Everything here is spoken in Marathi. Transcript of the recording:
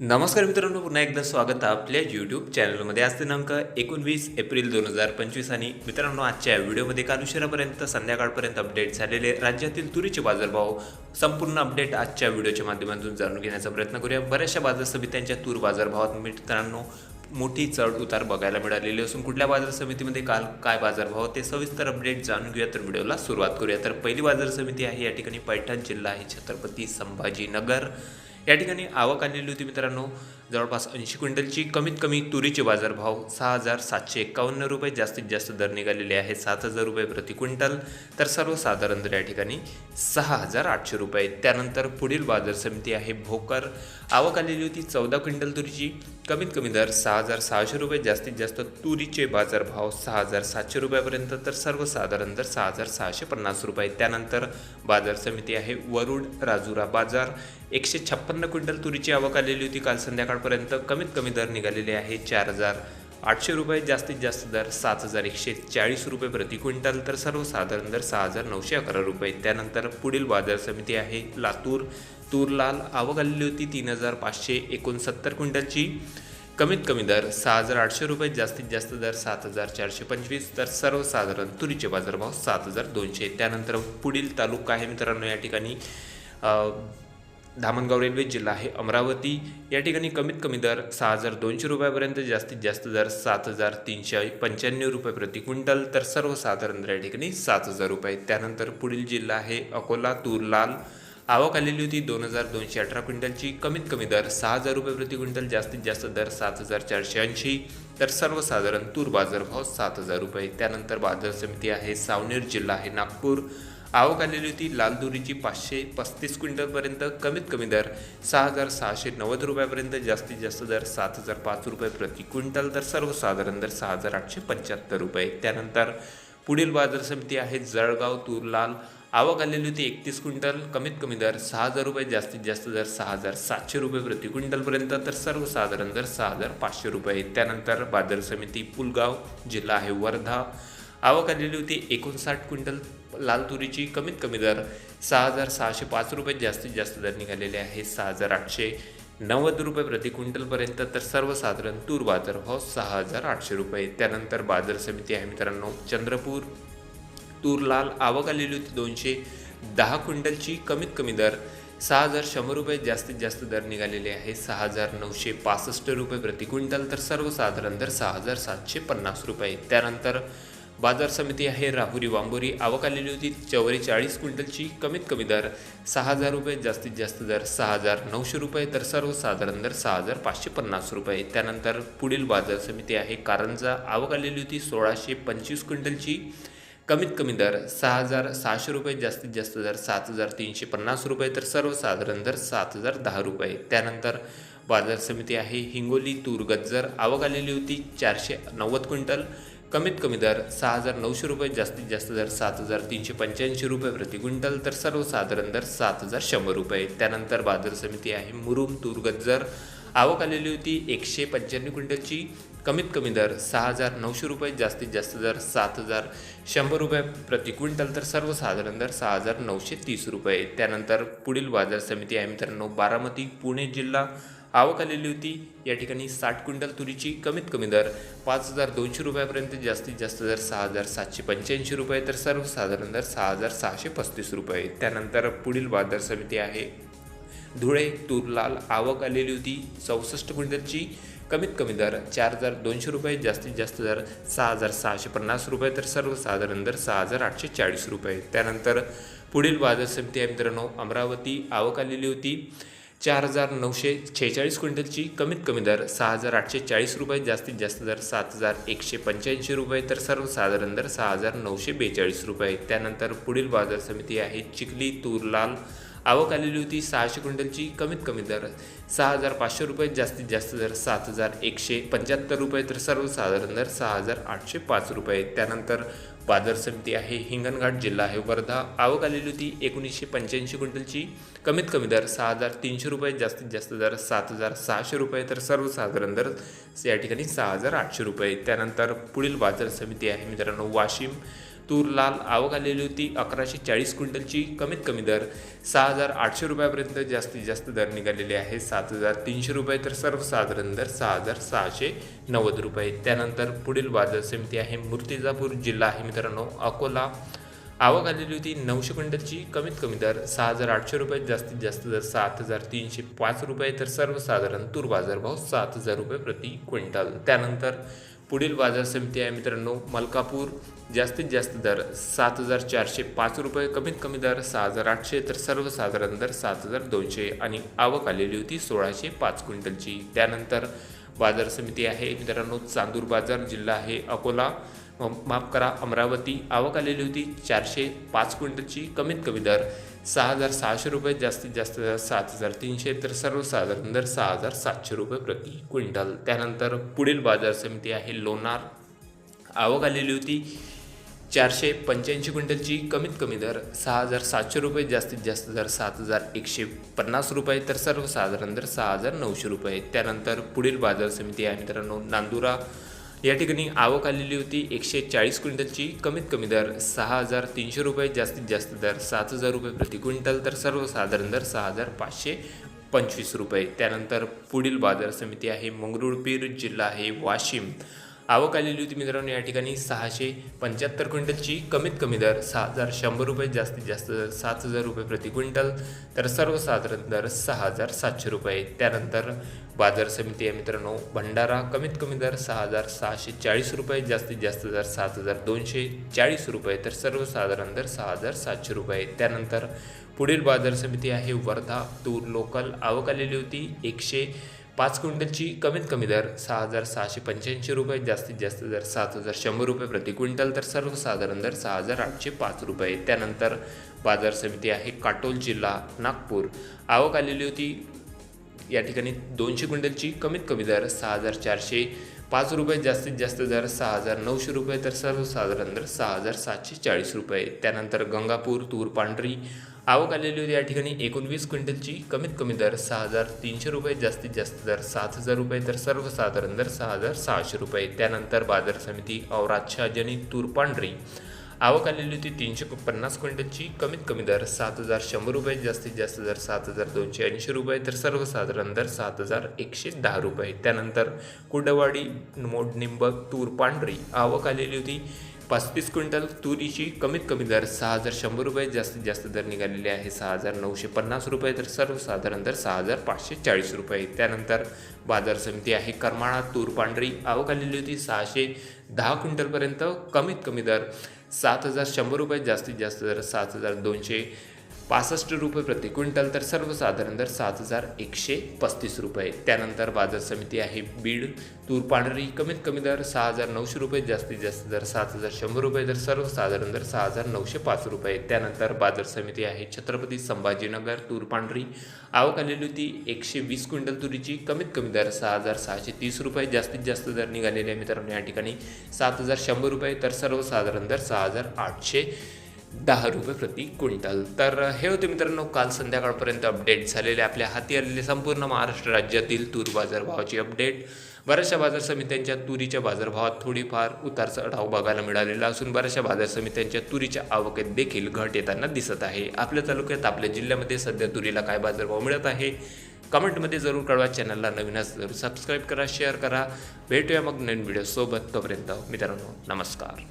नमस्कार मित्रांनो पुन्हा एकदा स्वागत आहे आपल्या यूट्यूब चॅनलमध्ये आज दिनांक एकोणवीस एप्रिल दोन हजार पंचवीस आणि मित्रांनो आजच्या व्हिडिओमध्ये काल उशिरापर्यंत संध्याकाळपर्यंत अपडेट झालेले राज्यातील तुरीचे बाजारभाव संपूर्ण अपडेट आजच्या व्हिडिओच्या माध्यमातून जाणून घेण्याचा प्रयत्न करूया. बऱ्याचशा बाजार समित्यांच्या तूर बाजारभावात मित्रांनो मोठी चढ उतार बघायला मिळालेली असून कुठल्या बाजार समितीमध्ये काल काय बाजारभाव ते सविस्तर अपडेट जाणून घेऊया तर व्हिडिओला सुरुवात करूया. तर पहिली बाजार समिती आहे या ठिकाणी पैठण जिल्हा आहे छत्रपती संभाजीनगर. या ठिकाणी आवक आलेली होती मित्रांनो. जवळपास ऐंशी क्विंटलची कमीत कमी तुरीचे बाजारभाव सहा हजार सातशे एकावन्न रुपये जास्तीत जास्त दर निघालेले आहे सात हजार रुपये प्रति क्विंटल. तर सर्वसाधारण दर या ठिकाणी सहा हजार आठशे रुपये. त्यानंतर पुढील बाजार समिती आहे भोकर. आवक आलेली होती चौदा क्विंटल तुरीची. कमीत कमी दर सहा हजार सहाशे रुपये जास्तीत जास्त तुरीचे बाजारभाव सहा हजार सातशे रुपयापर्यंत तर सर्वसाधारण दर सहा हजार सहाशे पन्नास रुपये. त्यानंतर बाजार समिती आहे वरुड राजुरा बाजार. एकशे छप्पन्न क्विंटल तुरीची आवक आलेली होती काल संध्याकाळपर्यंत. कमीत कमी दर निघालेले आहे चार हजार आठशे रुपये जास्तीत जास्त दर सात हजार एकशे चाळीस रुपये प्रति क्विंटल तर सर्वसाधारण दर सहा हजार नऊशे अकरा रुपये. त्यानंतर पुढील बाजार समिती आहे लातूर. तूर लाल आवक आलेली होती तीन हजार पाचशे एकोणसत्तर क्विंटलची. कमीत कमी दर सहा हजार आठशे रुपये जास्तीत जास्त दर सात हजार चारशे पंचवीस तर सर्वसाधारण तुरीचे बाजारभाव सात हजार दोनशे. त्यानंतर पुढील तालुका आहे मित्रांनो या ठिकाणी धामणगाव रेल्वे जिल्हा आहे अमरावती. या ठिकाणी कमीत कमी दर सहा हजार दोनशे रुपयापर्यंत जास्तीत जास्त दर सात हजार तीनशे पंच्याण्णव रुपये प्रति क्विंटल तर सर्वसाधारण दर या ठिकाणी सात हजार रुपये. त्यानंतर पुढील जिल्हा आहे अकोला तूर लाल आवक आलेली होती दोन हजार दोनशे अठरा क्विंटलची. कमीत कमी दर सहा हजार रुपये प्रति क्विंटल जास्तीत जास्त दर सात हजार चारशे ऐंशी. तर सर्वसाधारण तूर बाजारभाव सात हजार रुपये. त्यानंतर बाजार समिती आहे सावनेर जिल्हा आहे नागपूर. आवक आलेली होती लाल तुरीची पाचशे पस्तीस क्विंटलपर्यंत कमीत कमी दर सहा हजार सहाशे नव्वद रुपयापर्यंत जास्तीत जास्त दर सात हजार पाच रुपये प्रति क्विंटल तर सर्वसाधारण दर सहा हजार आठशे पंच्याहत्तर रुपये. त्यानंतर पुढील बाजार समिती आहे जळगाव तूर लाल. आवक आलेली होती एकतीस क्विंटल कमीत कमी दर सहा हजार रुपये जास्तीत जास्त दर सहा हजार सातशे रुपये प्रति क्विंटलपर्यंत तर सर्वसाधारण दर सहा हजार पाचशे रुपये. त्यानंतर बाजार समिती पुलगाव जिल्हा आहे वर्धा. आवक आलेली होती एकोणसाठ क्विंटल लाल तुरीची कमीत कमी दर सहा हजार सहाशे पाच रुपये जास्तीत जास्त दर निघालेले आहे सहा हजार आठशे नव्वद रुपये प्रति क्विंटलपर्यंत तर सर्वसाधारण तूर बाजार भाव सहा हजार आठशे रुपये. त्यानंतर बाजार समिती आहे मित्रांनो चंद्रपूर. तूर लाल आवक आलेली होती दोनशे दहा क्विंटलची. कमीत कमी दर सहा हजार शंभर रुपये जास्तीत जास्त दर निघालेले आहे सहा हजार नऊशे पासष्ट रुपये प्रति क्विंटल तर सर्वसाधारण दर सहा हजार सातशे पन्नास रुपये. त्यानंतर बाजार समिती आहे राहुरी वांबोरी आवक आलेली होती चौवेचाळीस क्विंटलची. कमीत कमी दर सहा हजार रुपये जास्तीत जास्त दर सहा हजार नऊशे रुपये तर सर्वसाधारण दर सहा हजार पाचशे पन्नास रुपये. त्यानंतर पुढील बाजार समिती आहे कारंजा आवक आलेली होती सोळाशे पंचवीस क्विंटलची. कमीत कमी दर सहा हजार सहाशे रुपये जास्तीत जास्त दर सात हजार तीनशे पन्नास रुपये तर सर्वसाधारण दर सात हजार दहा रुपये. त्यानंतर बाजार समिती आहे हिंगोली तूर गज्जर. आवक आलेली होती चारशे नव्वद क्विंटल. कमीत कमी दर सहा हजार नऊशे रुपये जास्तीत जास्त दर सात हजार तीनशे पंच्याऐंशी रुपये प्रति क्विंटल तर सर्वसाधारण दर सात हजार शंभर रुपये. त्यानंतर बाजार समिती आहे मुरुम तूर गज्जर. आवक आलेली होती एकशे पंच्याण्णव क्विंटलची. कमीत कमी दर सहा हजार नऊशे रुपये जास्तीत जास्त दर सात हजार शंभर रुपये प्रति क्विंटल तर सर्वसाधारण दर सहा हजार नऊशे तीस रुपये. त्यानंतर पुढील बाजार समिती आहे मित्रांनो बारामती पुणे जिल्हा. आवक आलेली होती. या ठिकाणी साठ क्विंटल तुरीची कमीत कमी दर पाच हजार दोनशे रुपयापर्यंत जास्तीत जास्त दर सहा हजार सातशे पंच्याऐंशी रुपये तर सर्वसाधारण दर सहा हजार सहाशे पस्तीस रुपये. त्यानंतर पुढील बाजार समिती आहे धुळे तूर लाल आवक आलेली होती चौसष्ट क्विंटलची. कमीत कमी दर चार हजार दोनशे रुपये जास्तीत जास्त दर सहा हजार सहाशे पन्नास रुपये तर सर्वसाधारण दर सहा हजार आठशे चाळीस रुपये. त्यानंतर पुढील बाजार समिती आहे मित्रांनो अमरावती आवक आलेली होती. चार हजार नऊशे छेचाळीस क्विंटलची कमीत कमी दर सहा हजार आठशे चाळीस रुपये जास्तीत जास्त दर सात हजार एकशे पंच्याऐंशी रुपये तर सर्वसाधारण दर सहा हजार नऊशे बेचाळीस रुपये. त्यानंतर पुढील बाजार समिती आहे चिखली तूर लाल आवक आलेली होती सहाशे क्विंटलची कमीत कमी दर सहा हजार पाचशे रुपये जास्तीत जास्त दर सात हजार एकशे पंच्याहत्तर रुपये तर सर्वसाधारण दर सहा हजार आठशे पाच रुपये. त्यानंतर बाजार समिती आहे हिंगणघाट जिल्हा आहे वर्धा. आवक आलेली होती एकोणीसशे पंच्याऐंशी क्विंटलची कमीत कमी दर सहा हजार तीनशे रुपये जास्तीत जास्त दर सात हजार सहाशे रुपये तर सर्वसाधारण दर या ठिकाणी सहा हजार आठशे रुपये. त्यानंतर पुढील बाजार समिती आहे मित्रांनो वाशिम. तूर लाल आवक आलेली होती. अकराशे चाळीस क्विंटलची कमीत कमी दर सहा हजार आठशे रुपयापर्यंत जास्तीत जास्त दर निघालेले आहे. सात हजार तीनशे रुपये तर सर्वसाधारण दर सहा हजार सहाशे नव्वद रुपये. त्यानंतर पुढील बाजार समिती आहे मूर्तिजापूर जिल्हा. आहे मित्रांनो अकोला. आवक आलेली होती नऊशे क्विंटलची कमीत कमी दर सहा हजार आठशे रुपये. जास्तीत जास्त दर सात हजार तीनशे पाच रुपये. तर सर्वसाधारण तूर बाजारभाव सात हजार रुपये प्रति क्विंटल. त्यानंतर पुढील बाजार समिती आहे मित्रांनो मलकापूर. जास्तीत जास्त दर सात हजार चारशे पाच रुपये कमीत कमी दर सहा हजार आठशे तर सर्वसाधारण दर सात हजार दोनशे आणि आवक आलेली होती सोळाशे पाच क्विंटलची. त्यानंतर बाजार समिती आहे मित्रांनो चांदूर बाजार जिल्हा आहे अकोला. म- माफ करा अमरावती. आवक आलेली होती चारशे पाच क्विंटलची कमीत कमी दर सहा हजार सहाशे रुपये जास्तीत जास्त दर सात हजार तीनशे तर सर्वसाधारण दर सहा हजार सातशे रुपये प्रति क्विंटल. त्यानंतर पुढील बाजार समिती आहे लोणार. आवक आलेली होती चारशे पंच्याऐंशी क्विंटलची. कमीत कमी दर सहा हजार सातशे रुपये जास्तीत जास्त दर सात हजार एकशे पन्नास रुपये तर सर्वसाधारण दर सहा हजार नऊशे रुपये. त्यानंतर पुढील बाजार समिती आहे मित्रांनो नांदुरा. या ठिकाणी आवक आलेली होती. एकशे चाळीस क्विंटलची. कमीत कमी दर सहा हजार तीनशे रुपये जास्तीत जास्त दर सात हजार रुपये प्रति क्विंटल तर सर्वसाधारण दर सहा हजार पाचशे पंचवीस रुपये. त्यानंतर पुढील बाजार समिती आहे मंगरुळपीर जिल्हा आहे वाशिम. आवक आलेली होती मित्रांनो या ठिकाणी सहाशे पंच्याहत्तर क्विंटलची कमीत कमी दर सहा हजार शंभर रुपये जास्तीत जास्त दर सात हजार रुपये प्रति क्विंटल तर सर्वसाधारण दर सहा हजार सातशे रुपये. त्यानंतर बाजार समिती आहे मित्रांनो भंडारा कमीत कमी दर सहा हजार सहाशे चाळीस रुपये जास्तीत जास्त दर सात हजार दोनशे चाळीस रुपये तर सर्वसाधारण दर सहा हजार सातशे रुपये. त्यानंतर पुढील बाजार समिती आहे वर्धा तूर लोकल आवक आलेली होती एकशे पाच क्विंटलची कमीत कमी दर सहा हजार सहाशे पंच्याऐंशी रुपये जास्तीत जास्त दर सात हजार शंभर रुपये प्रति क्विंटल तर सर्वसाधारण दर सहा हजार आठशे पाच रुपये. त्यानंतर बाजार समिती आहे काटोल जिल्हा नागपूर. आवक आलेली होती या ठिकाणी दोनशे क्विंटलची कमीत कमी दर सहा हजार चारशे पाच रुपये जास्तीत जास्त दर सहा हजार नऊशे रुपये तर सर्वसाधारण दर सहा हजार सातशे चाळीस रुपये. त्यानंतर गंगापूर तूर पांढरी आवक आलेली होती या ठिकाणी. एकोणवीस क्विंटलची कमीत कमी दर सहा हजार तीनशे रुपये जास्तीत जास्त दर सात हजार रुपये तर सर्वसाधारण दर सहा हजार सहाशे रुपये. त्यानंतर बाजार समिती औरात जनी तूरपांढरी आवक आलेली होती तीनशे पन्नास क्विंटलची कमीत कमी दर सात हजार शंभर रुपये जास्तीत जास्त दर सात हजार दोनशे ऐंशी रुपये तर सर्वसाधारण दर सात हजार एकशे दहा रुपये. त्यानंतर कुडवाडी मोडनिंबक तूर पांढरी आवक आलेली होती. पस्तीस क्विंटल तुरीची कमीत कमी दर सहा हजार शंभर रुपये जास्तीत जास्त दर निघालेले आहे सहा हजार नऊशे पन्नास रुपये तर सर्वसाधारण दर सहा हजार पाचशे चाळीस रुपये. त्यानंतर बाजार समिती आहे करमाळा तूर पांढरी आवक आलेली होती सहाशे दहा क्विंटलपर्यंत. कमीत कमी दर सात हजार शंभर रुपये जास्तीत जास्त दर सात हजार दोनशे पासष्ट रुपये प्रति क्विंटल तर सर्वसाधारण दर सात हजार एकशे पस्तीस रुपये. त्यानंतर बाजार समिती आहे बीड. तूर पांढरी कमीत कमी दर सहा हजार नऊशे रुपये जास्तीत जास्त दर सात हजार शंभर रुपये तर सर्वसाधारण दर सहा हजार नऊशे पाच रुपये. त्यानंतर बाजार समिती आहे छत्रपती संभाजीनगर. तूर पांढरी आवक आलेली होती एकशे वीस क्विंटल तुरीची. कमीत कमी दर सहा हजार सहाशे तीस रुपये जास्तीत जास्त दर निघालेले मित्रांनो या ठिकाणी सात हजार शंभर रुपये तर सर्वसाधारण दर सहा हजार आठशे दहा रुपये प्रति क्विंटल. तर हे होते मित्रांनो काल संध्याकाळपर्यंत अपडेट झालेले आपल्या हाती आलेले संपूर्ण महाराष्ट्र राज्यातील तूर बाजारभावाची अपडेट बऱ्याचशा बाजार समित्यांच्या तुरीच्या बाजारभावात थोडीफार उतार चढाव बघायला मिळालेला असून बऱ्याचशा बाजार समित्यांच्या तुरीच्या आवकेत देखील घट येताना दिसत आहे. आपल्या तालुक्यात आपल्या जिल्ह्यामध्ये सध्या तुरीला काय बाजारभाव मिळत आहे? कमेंटमध्ये जरूर कळवा. चॅनलला नवीन असेल जरूर सबस्क्राईब करा शेअर करा. भेटूया मग नवीन व्हिडिओसोबत तोपर्यंत मित्रांनो नमस्कार.